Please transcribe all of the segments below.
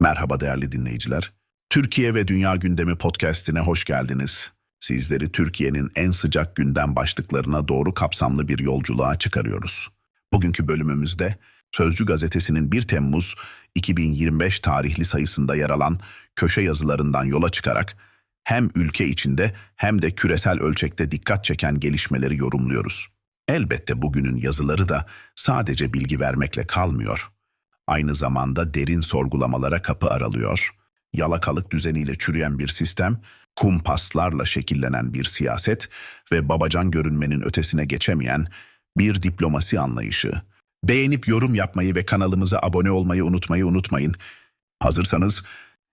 Merhaba değerli dinleyiciler. Türkiye ve Dünya Gündemi podcast'ine hoş geldiniz. Sizleri Türkiye'nin en sıcak gündem başlıklarına doğru kapsamlı bir yolculuğa çıkarıyoruz. Bugünkü bölümümüzde Sözcü gazetesinin 1 Temmuz 2025 tarihli sayısında yer alan köşe yazılarından yola çıkarak hem ülke içinde hem de küresel ölçekte dikkat çeken gelişmeleri yorumluyoruz. Elbette bugünün yazıları da sadece bilgi vermekle kalmıyor. Aynı zamanda derin sorgulamalara kapı aralıyor. Yalakalık düzeniyle çürüyen bir sistem, kumpaslarla şekillenen bir siyaset ve babacan görünmenin ötesine geçemeyen bir diplomasi anlayışı. Beğenip yorum yapmayı ve kanalımıza abone olmayı unutmayı unutmayın. Hazırsanız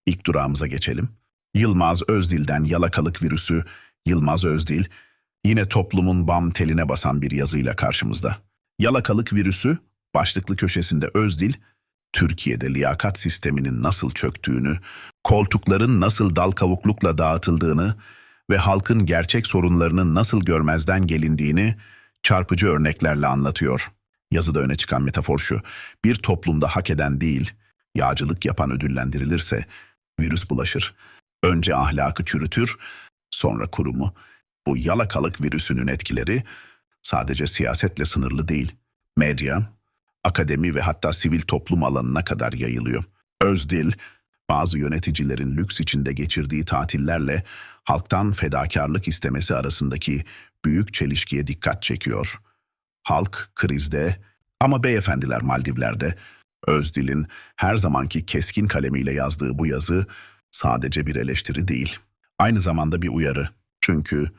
ilk durağımıza geçelim. Yılmaz Özdil'den yalakalık virüsü, Yılmaz Özdil, yine toplumun bam teline basan bir yazıyla karşımızda. Yalakalık virüsü, başlıklı köşesinde Özdil, Türkiye'de liyakat sisteminin nasıl çöktüğünü, koltukların nasıl dal kavuklukla dağıtıldığını ve halkın gerçek sorunlarının nasıl görmezden gelindiğini çarpıcı örneklerle anlatıyor. Yazıda öne çıkan metafor şu, bir toplumda hak eden değil, yağcılık yapan ödüllendirilirse virüs bulaşır. Önce ahlakı çürütür, sonra kurumu. Bu yalakalık virüsünün etkileri sadece siyasetle sınırlı değil. Medya, akademi ve hatta sivil toplum alanına kadar yayılıyor. Özdil, bazı yöneticilerin lüks içinde geçirdiği tatillerle halktan fedakarlık istemesi arasındaki büyük çelişkiye dikkat çekiyor. Halk krizde ama beyefendiler Maldivler'de. Özdil'in her zamanki keskin kalemiyle yazdığı bu yazı sadece bir eleştiri değil. Aynı zamanda bir uyarı. Çünkü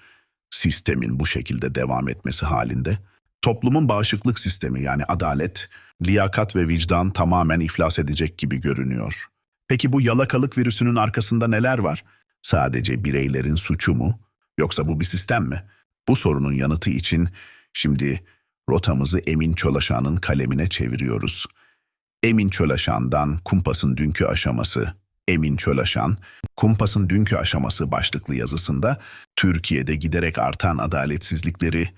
sistemin bu şekilde devam etmesi halinde toplumun bağışıklık sistemi yani adalet, liyakat ve vicdan tamamen iflas edecek gibi görünüyor. Peki bu yalakalık virüsünün arkasında neler var? Sadece bireylerin suçu mu? Yoksa bu bir sistem mi? Bu sorunun yanıtı için şimdi rotamızı Emin Çolaşan'ın kalemine çeviriyoruz. Emin Çolaşan'dan Kumpas'ın dünkü aşaması. Emin Çolaşan, Kumpas'ın dünkü aşaması başlıklı yazısında Türkiye'de giderek artan adaletsizlikleri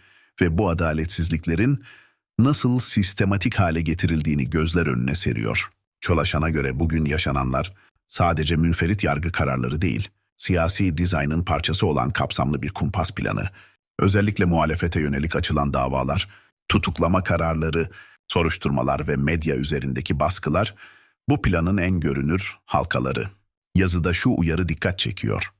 ve bu adaletsizliklerin nasıl sistematik hale getirildiğini gözler önüne seriyor. Çolaşan'a göre bugün yaşananlar sadece münferit yargı kararları değil, siyasi dizaynın parçası olan kapsamlı bir kumpas planı. Özellikle muhalefete yönelik açılan davalar, tutuklama kararları, soruşturmalar ve medya üzerindeki baskılar bu planın en görünür halkaları. Yazıda şu uyarı dikkat çekiyor.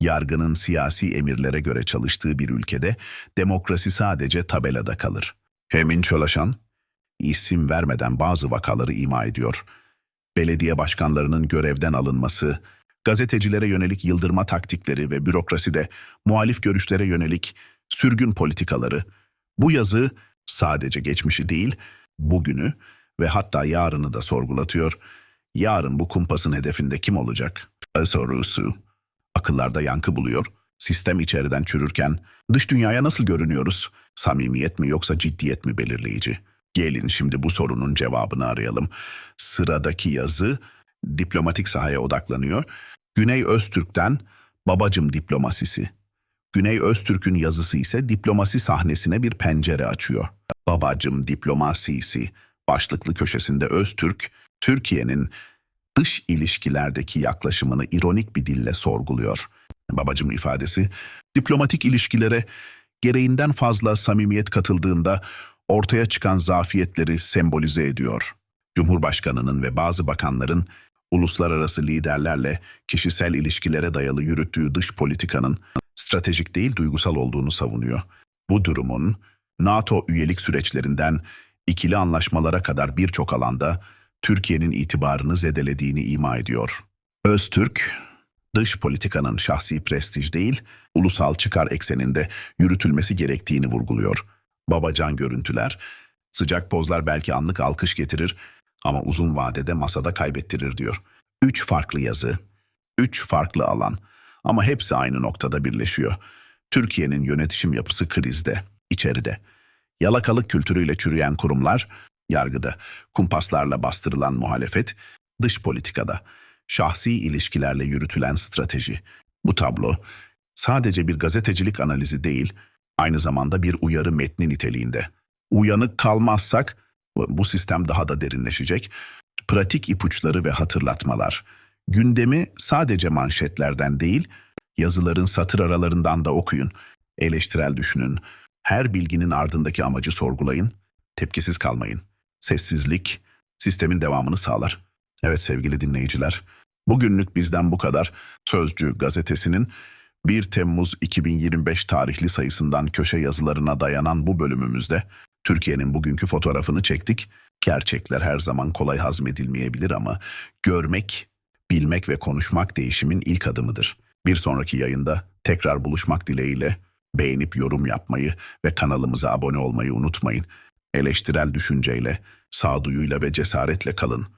Yargının siyasi emirlere göre çalıştığı bir ülkede demokrasi sadece tabelada kalır. Emin Çolaşan, isim vermeden bazı vakaları ima ediyor. Belediye başkanlarının görevden alınması, gazetecilere yönelik yıldırma taktikleri ve bürokraside muhalif görüşlere yönelik sürgün politikaları. Bu yazı sadece geçmişi değil, bugünü ve hatta yarını da sorgulatıyor. Yarın bu kumpasın hedefinde kim olacak? Sorusu. Akıllarda yankı buluyor. Sistem içeriden çürürken dış dünyaya nasıl görünüyoruz? Samimiyet mi yoksa ciddiyet mi belirleyici? Gelin şimdi bu sorunun cevabını arayalım. Sıradaki yazı diplomatik sahaya odaklanıyor. Güney Öztürk'ten Babacım diplomasisi. Güney Öztürk'ün yazısı ise diplomasi sahnesine bir pencere açıyor. Babacım diplomasisi başlıklı köşesinde Öztürk, Türkiye'nin dış ilişkilerdeki yaklaşımını ironik bir dille sorguluyor. Babacım ifadesi, diplomatik ilişkilere gereğinden fazla samimiyet katıldığında ortaya çıkan zafiyetleri sembolize ediyor. Cumhurbaşkanının ve bazı bakanların uluslararası liderlerle kişisel ilişkilere dayalı yürüttüğü dış politikanın stratejik değil duygusal olduğunu savunuyor. Bu durumun NATO üyelik süreçlerinden ikili anlaşmalara kadar birçok alanda Türkiye'nin itibarını zedelediğini ima ediyor. Öztürk, dış politikanın şahsi prestij değil, ulusal çıkar ekseninde yürütülmesi gerektiğini vurguluyor. Babacan görüntüler, sıcak pozlar belki anlık alkış getirir ama uzun vadede masada kaybettirir diyor. Üç farklı yazı, üç farklı alan ama hepsi aynı noktada birleşiyor. Türkiye'nin yönetişim yapısı krizde, içeride. Yalakalık kültürüyle çürüyen kurumlar, yargıda, kumpaslarla bastırılan muhalefet, dış politikada, şahsi ilişkilerle yürütülen strateji. Bu tablo sadece bir gazetecilik analizi değil, aynı zamanda bir uyarı metni niteliğinde. Uyanık kalmazsak bu sistem daha da derinleşecek. pratik ipuçları ve hatırlatmalar. Gündemi sadece manşetlerden değil, yazıların satır aralarından da okuyun. Eleştirel düşünün. Her bilginin ardındaki amacı sorgulayın. Tepkisiz kalmayın. Sessizlik sistemin devamını sağlar. Evet sevgili dinleyiciler, bugünlük bizden bu kadar. Sözcü gazetesinin 1 Temmuz 2025 tarihli sayısından köşe yazılarına dayanan bu bölümümüzde Türkiye'nin bugünkü fotoğrafını çektik. Gerçekler her zaman kolay hazmedilmeyebilir ama görmek, bilmek ve konuşmak değişimin ilk adımıdır. Bir sonraki yayında tekrar buluşmak dileğiyle beğenip yorum yapmayı ve kanalımıza abone olmayı unutmayın. Eleştirel düşünceyle, sağduyuyla ve cesaretle kalın.